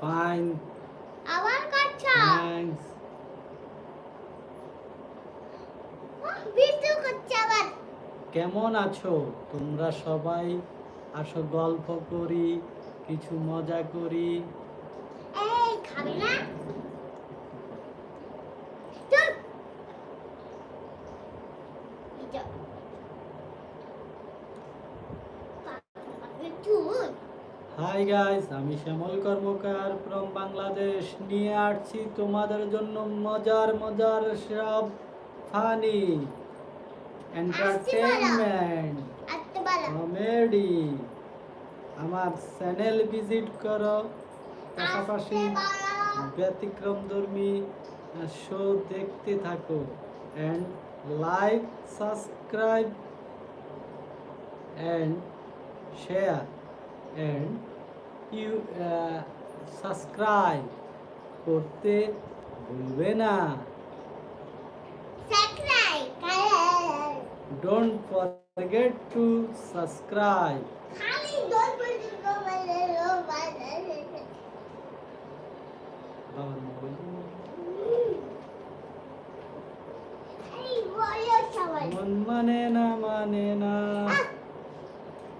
Fine আবার করছ thanks video করছে আবার। কেমন আছো? তোমরা সবাই আসো গল্প করি কিছু মজা করি। এই খাবে না চল এই যে। তুই হাই গাইস আমি শ্যামল কর্মকার ফ্রম বাংলাদেশ নিয়ে আসছি তোমাদের জন্য মজার মজার সব ফানি এন্টারটেইনমেন্ট কমেডি আমার চ্যানেল ভিজিট করো। পাশাপাশি ব্যতিক্রম ধর্মী শো দেখতে থাকো। And like subscribe and share and you subscribe করতে ভুলবে না। Subscribe don't forget to subscribe খালি দল পর্যন্ত বলে লো বলে বাবার মোবাইল এই বলো সবাই মন মানে না মানে না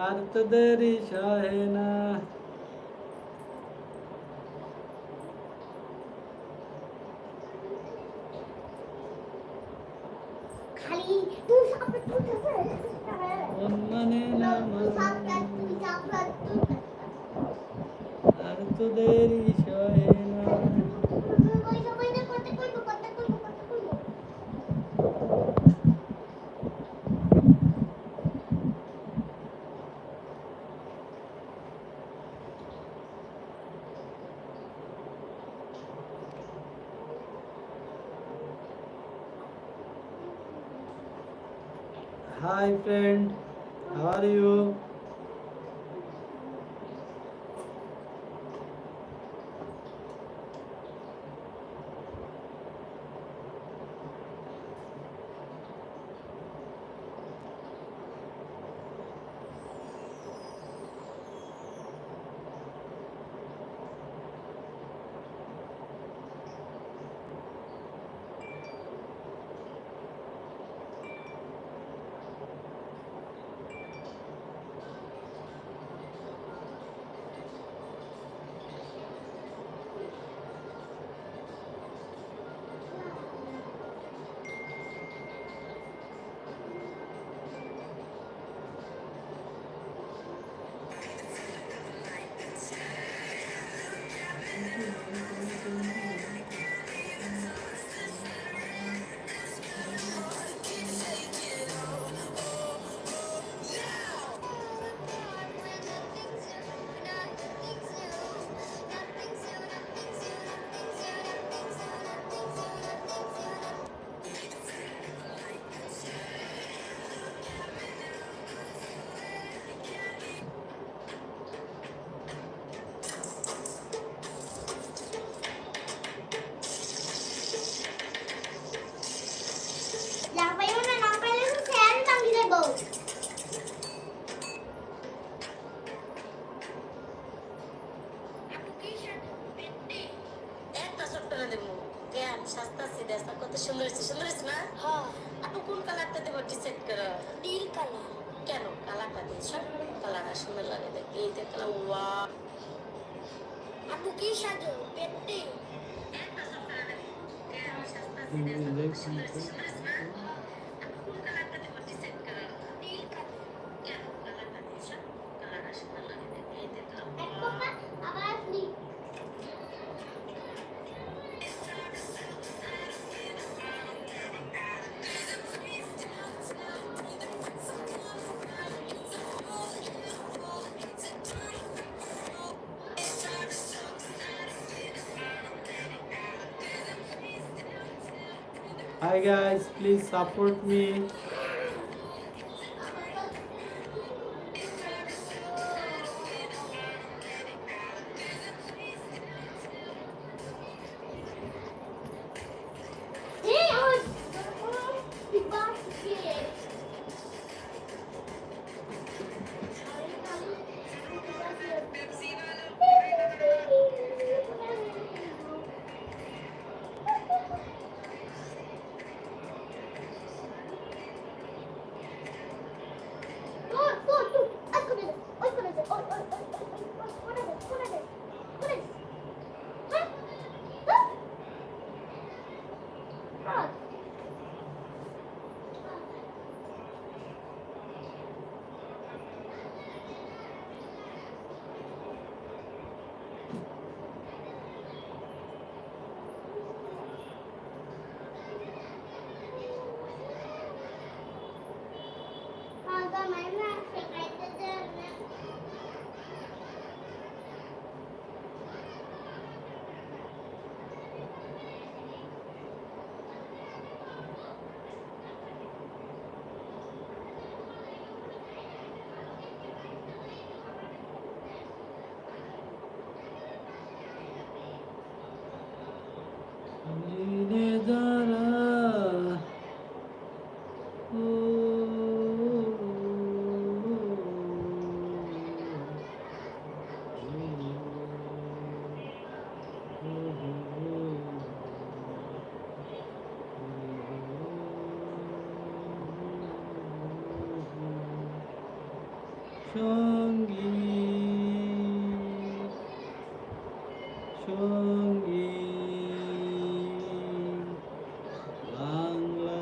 আর তো দেরি সহে না তুই সামনে তুই Hi guys, please support me. সঙ্গী সঙ্গী। বাংলা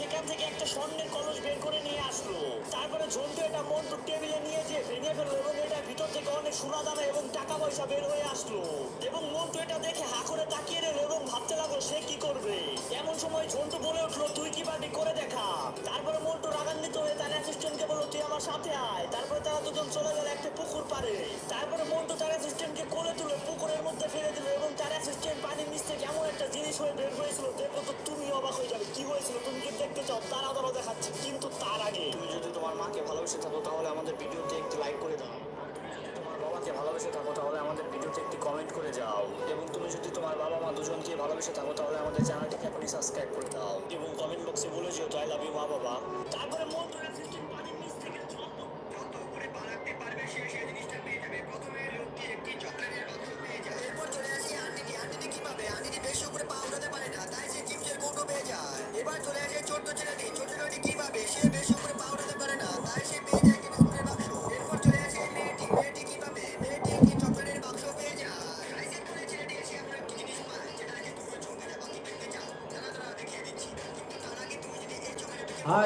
সেখান থেকে একটা স্বর্ণের কলস বের করে নিয়ে আসলো তারপরে ঝন্টু এটা মন্টু টেবিলে নিয়ে কারণে শোনা যাবে এবং টাকা পয়সা বের হয়ে আসলো। এবং মন্টু এটা দেখে হা করে তাকিয়ে রইল এবং ভাবতে লাগল, সে কি করবে? এমন সময় ঝন্টু বলে উঠল, তুই কি পার্টি করে দেখা? তারপরে মন্টু রাগান্বিত হয়ে তার অ্যাসিস্ট্যান্টকে বলল, তুই আমার সাথে আয়। তারপরে তারা দুজন চলে গেল একটা পুকুর পারে তারপরে মন্টু তার অ্যাসিস্ট্যান্টকে কোলে তুলে পুকুরের মধ্যে ফেলে দিল এবং তার অ্যাসিস্ট্যান্ট পানির নিচ থেকে এমন একটা জিনিস হয়ে বের হয়েছিল দেখো তো তুমি অবাক হয়ে যাবে, কি হয়েছিল? তুমি কি দেখতে চাও? তারা তারা দেখাচ্ছে, কিন্তু তার আগে। তুমি যদি তোমার মাকে ভালোবেসে থাকো, তাহলে আমাদের ভিডিও ভালোবেসে থাকো, তাহলে আমাদের ভিডিওতে একটি কমেন্ট করে যাও। এবং তুমি যদি তোমার বাবা মা দুজনকে ভালোবেসে থাকো, তাহলে আমাদের চ্যানেলটিকে এখনই সাবস্ক্রাইব করে দাও। এবং কমেন্ট বক্সে বলে যেও আই লাভ ইউ মা বাবা তারপরে মন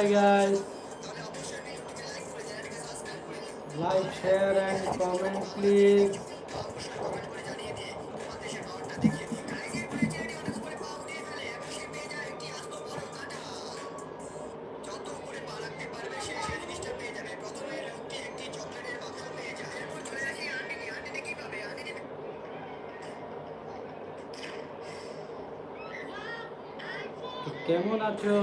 Bye guys. Like, share and comment please. কেমন আছো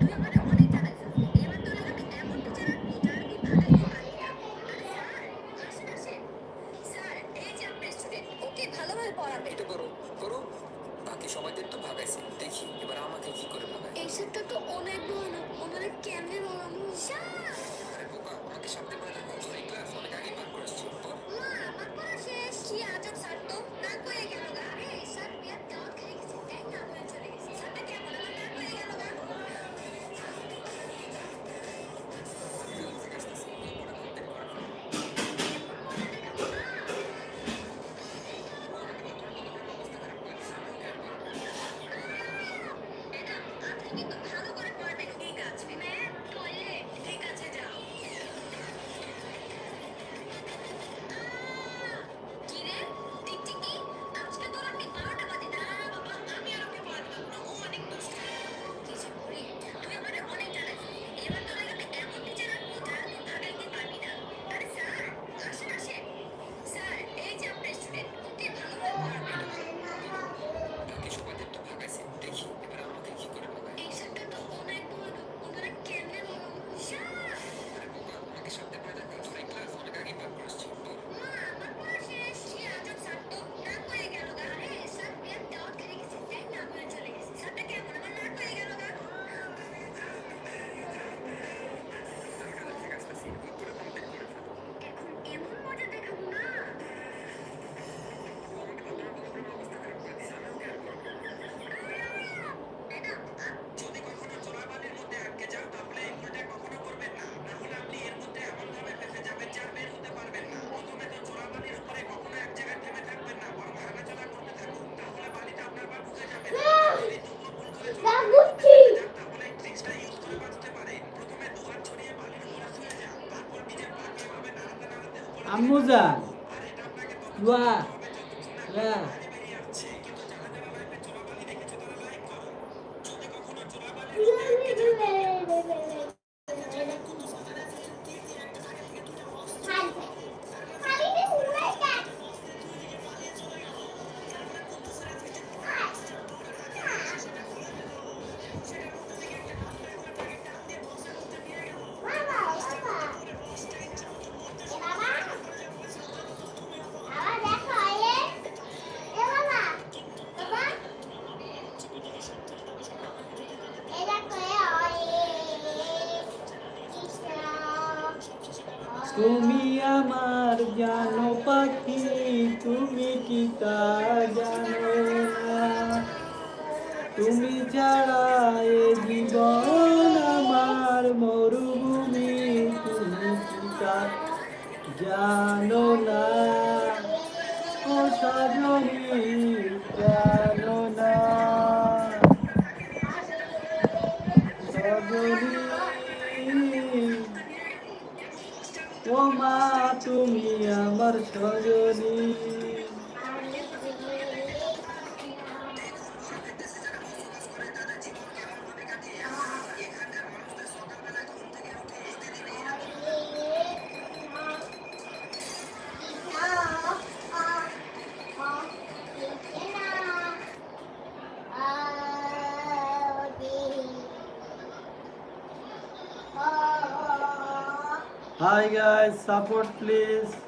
Thank you. Hamzah. Dua. ও মা তুমি আমার Sajani. guys support please.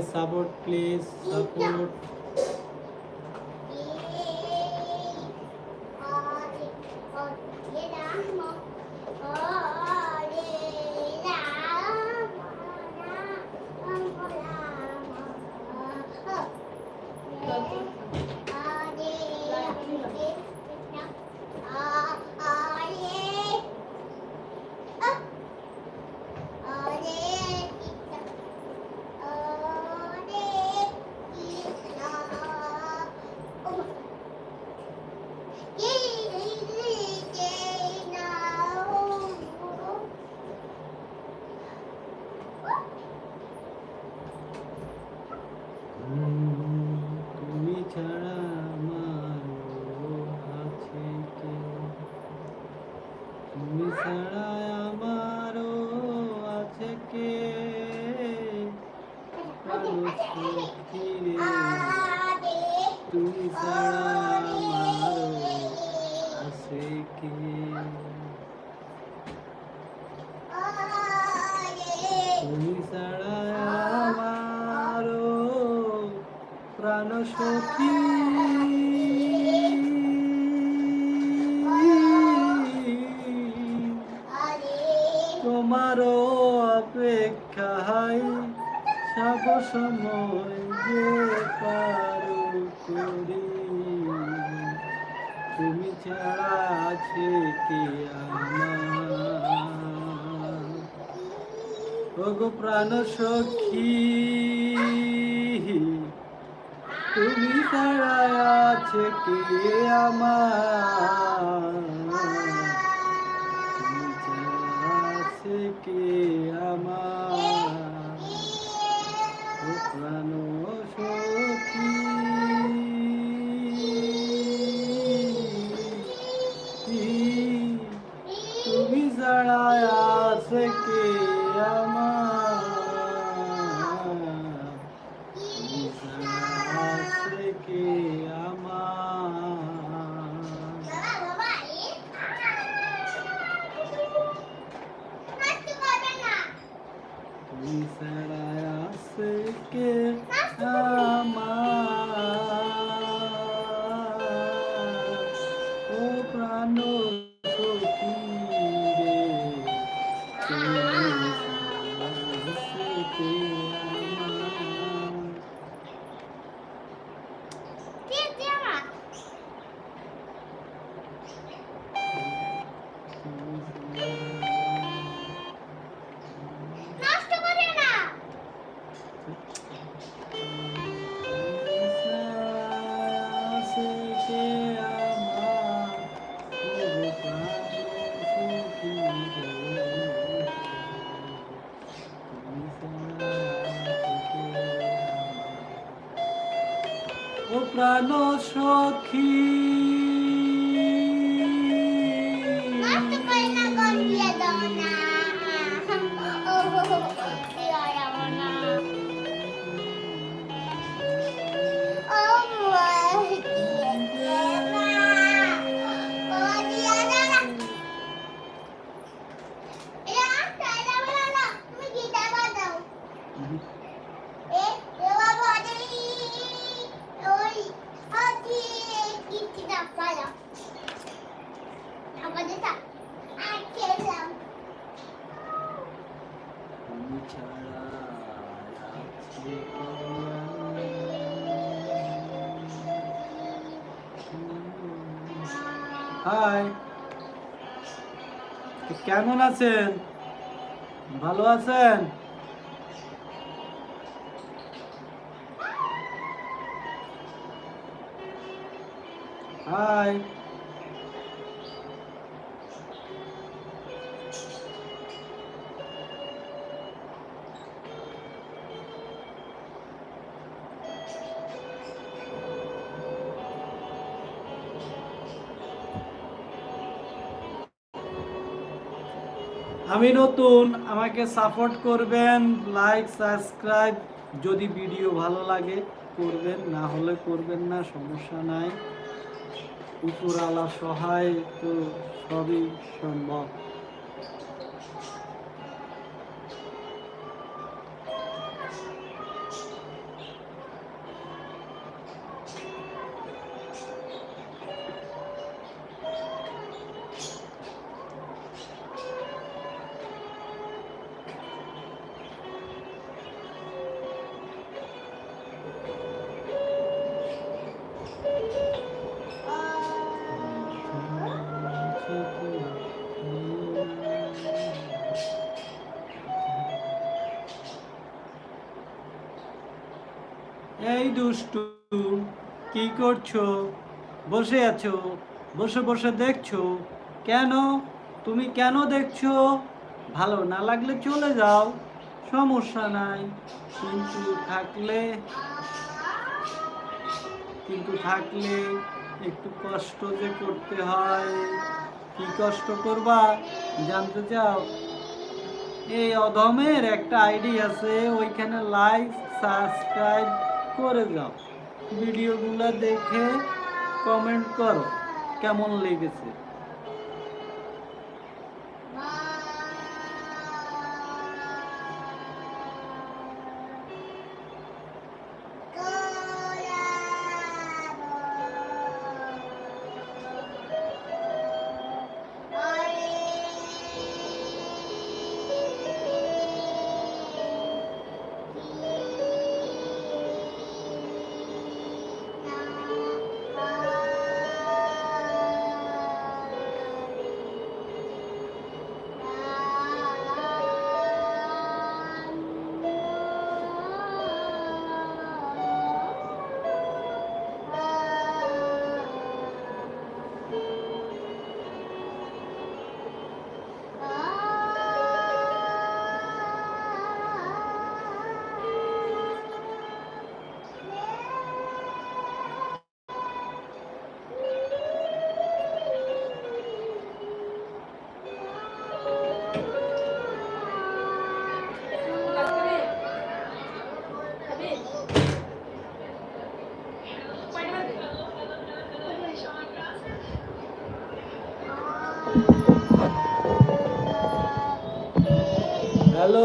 guys support please support. তোমারও অপেক্ষায় সব সময় যে পারো করি। তুমি ছাড়া আছে কে আমার? প্রাণ সখী, তুমি আছে কে আমার? আছে কে আমার? প্রাণ সখী কেমন আছেন? ভালো আছেন? আমি নতুন, আমাকে সাপোর্ট করবেন লাইক সাবস্ক্রাইব যদি ভিডিও ভালো লাগে, করবেন, না হলে করবেন না, সমস্যা নাই। উপরালা সহায়, তো সবই সম্ভব। এই দুষ্টু, কি করছ? বসে আছো, বসে বসে দেখছ। কেন? তুমি কেন দেখছ? ভালো না লাগলে চলে যাও, সমস্যা নাই। কিন্তু থাকলে কিন্তু থাকলে একটু কষ্ট যে করতে হয়। কি কষ্ট করবা? জানতে চাও? এই অধমের একটা আইডি আছে, ওইখানে লাইক, সাবস্ক্রাইব করে যাও। ভিডিওগুলো দেখে কমেন্ট করো কেমন লেগেছে?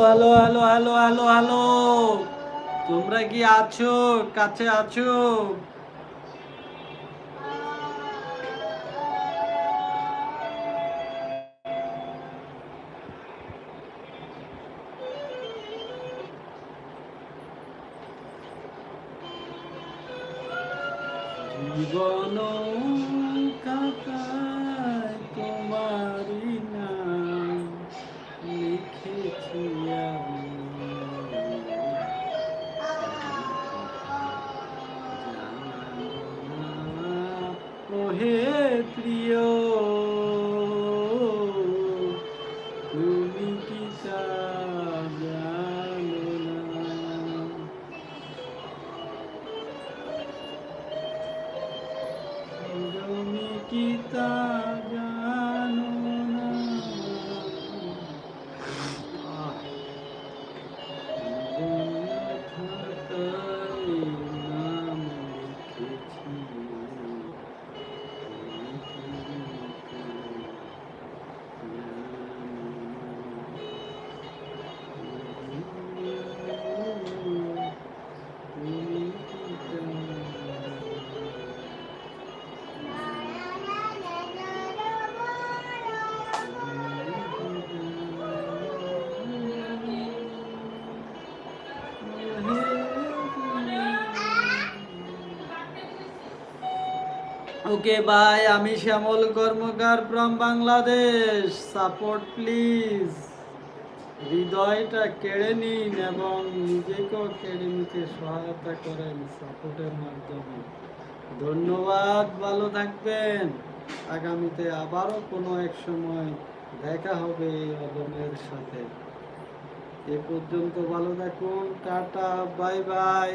Hello hello hello hello hello তোমরা কি আছো? কাছে আছো? ওহে প্রিয় ওকে বাই, আমি Shyamal Karmakar from Bangladesh support please হৃদয়টা কেড়ে নিন এবং নিজেকেও কেড়ে নিতে সহায়তা করেন সাপোর্টের মাধ্যমে। ধন্যবাদ, ভালো থাকবেন। আগামীতে আবারও কোনো এক সময় দেখা হবে এই অদমের সাথে। এ পর্যন্ত ভালো থাকুন, টাটা, বাই বাই।